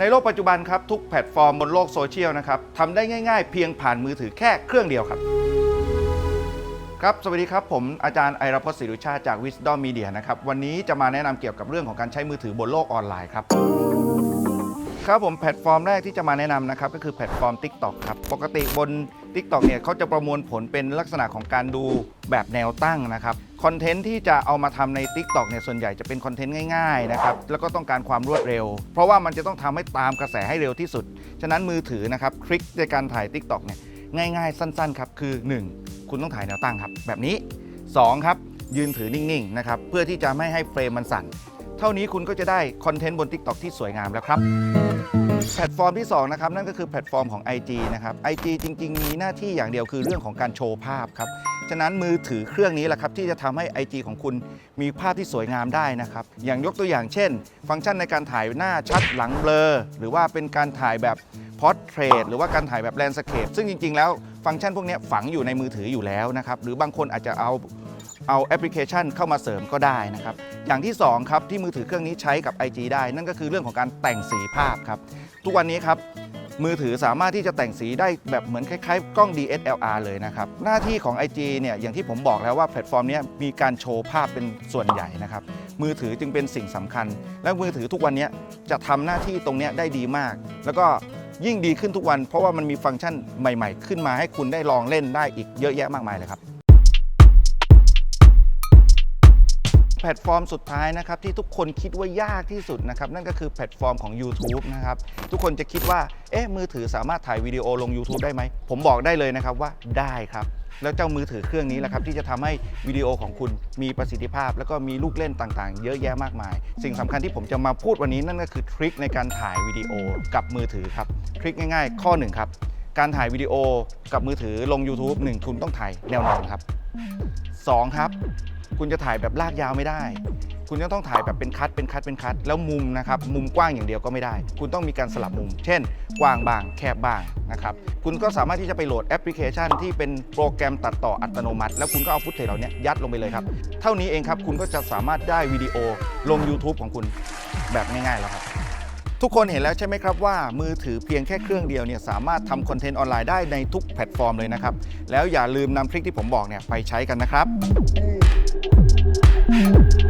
ในโลกปัจจุบันครับทุกแพลตฟอร์มบนโลกโซเชียลนะครับทำได้ง่ายๆ เพียงผ่านมือถือแค่เครื่องเดียวครับ ครับ สวัสดีครับ ผมอาจารย์ไอรพจน์ศิรุชาติจาก Wisdom Media นะครับวันนี้จะมาแนะนำเกี่ยวกับเรื่องของการใช้มือถือบนโลกออนไลน์ครับครับผมแพลตฟอร์มแรกที่จะมาแนะนำนะครับก็คือแพลตฟอร์ม TikTok ครับปกติบน TikTok เนี่ยเขาจะประมวลผลเป็นลักษณะของการดูแบบแนวตั้งนะครับคอนเทนต์ที่จะเอามาทำใน TikTok เนี่ยส่วนใหญ่จะเป็นคอนเทนต์ง่ายๆนะครับแล้วก็ต้องการความรวดเร็ว เพราะว่ามันจะต้องทำให้ตามกระแสให้เร็วที่สุด ฉะนั้นมือถือนะครับทริคในการถ่าย TikTok เนี่ยง่ายๆ สั้นๆครับคือ 1 คุณต้องถ่ายแนวตั้งครับ แบบนี้ 2 ครับยืนถือนิ่งๆนะครับเพื่อที่จะไม่ให้เฟรมมันสั่น เท่านี้คุณก็จะได้คอนเทนต์บน TikTok ที่สวยงามแล้วครับ แพลตฟอร์มที่ 2 นะครับ นั่นก็คือแพลตฟอร์มของ IG นะครับ IG จริง ๆ มีหน้าที่อย่างเดียวคือเรื่องของการโชว์ภาพครับ ฉะนั้นมือถือเครื่องนี้แหละครับ ที่จะทำให้ IG ของคุณมีภาพที่สวยงามได้นะครับ อย่างยกตัวอย่างเช่น ฟังก์ชันในการถ่ายหน้าชัดหลังเบลอ หรือว่าเป็นการถ่ายแบบพอร์เทรตหรือว่าการถ่ายแบบแลนด์สเคปซึ่งจริง ๆ แล้วฟังก์ชันพวกนี้ฝังอยู่ในมือถืออยู่แล้วนะครับหรือบางคนอาจจะเอา เอาแอปพลิเคชันเข้ามาเสริมก็ได้นะครับ อย่างที่2ครับที่มือถือเครื่องนี้ใช้กับ IG ได้ นั่นก็คือเรื่องของการแต่งสีภาพครับ ทุกวันนี้ครับมือถือสามารถที่จะแต่งสีได้แบบเหมือนคล้ายๆ กล้อง DSLR เลยนะครับ หน้าที่ของ IG เนี่ยอย่างที่ผมบอกแล้วว่าแพลตฟอร์มนี้มีการโชว์ภาพเป็นส่วนใหญ่นะครับ มือถือจึงเป็นสิ่งสำคัญ และมือถือทุกวันนี้จะทำหน้าที่ตรงนี้ได้ดีมาก แล้วก็ยิ่งดีขึ้นทุกวัน เพราะว่ามันมีฟังก์ชันใหม่ ๆ ขึ้นมาให้คุณได้ลองเล่นได้อีกเยอะแยะมากมายเลยครับ พลตฟอร์มสุดท้ายนะครับที่ทุกคนคิดว่ายากที่สุดนะครับนั่นก็คือแพลตฟอร์มของ YouTube นะครับทุกคนจะคิดว่าเอ๊ะมือถือสามารถถ่ายวิดีโอลง YouTube ได้ไหม ผมบอกได้เลยนะครับว่าได้ครับ แล้วเจ้ามือถือเครื่องนี้แหละครับที่จะทำให้วิดีโอของคุณมีประสิทธิภาพ แล้วก็มีลูกเล่นต่างๆ เยอะแยะมากมาย สิ่งสำคัญที่ผมจะมาพูดวันนี้นั่นก็คือทริคในการถ่ายวิดีโอกับมือถือครับทริคง่ายๆ ข้อหนึ่งครับการถ่ายวิดีโอกับมือถือลง YouTube หนึ่งคุณต้องถ่ายแนวนอนครับ 2 ครับ คุณจะถ่ายแบบลากยาวไม่ได้ คุณจะต้องถ่ายแบบเป็นคัดเป็นคัดเป็นคัด แล้วมุมนะครับมุมกว้างอย่างเดียวก็ไม่ได้ คุณต้องมีการสลับมุม เช่น กว้างบางแคบบ้างนะครับคุณก็สามารถที่จะไปโหลดแอปพลิเคชัน ที่เป็นโปรแกรมตัดต่ออัตโนมัติ แล้วคุณก็เอาฟุตเทจเหล่านี้ยัดลงไปเลยครับ เท่านี้เองครับคุณก็จะสามารถได้วิดีโอลง YouTube ของคุณแบบง่ายๆแล้วครับทุกคนเห็นแล้วใช่ไหมครับว่ามือถือเพียงแค่เครื่องเดียวเนี่ยสามารถทำคอนเทนต์ออนไลน์ได้ในทุกแพลตฟอร์มเลยนะครับ แล้วอย่าลืมนำทริคที่ผมบอกเนี่ยไปใช้กันนะครับ Thank you.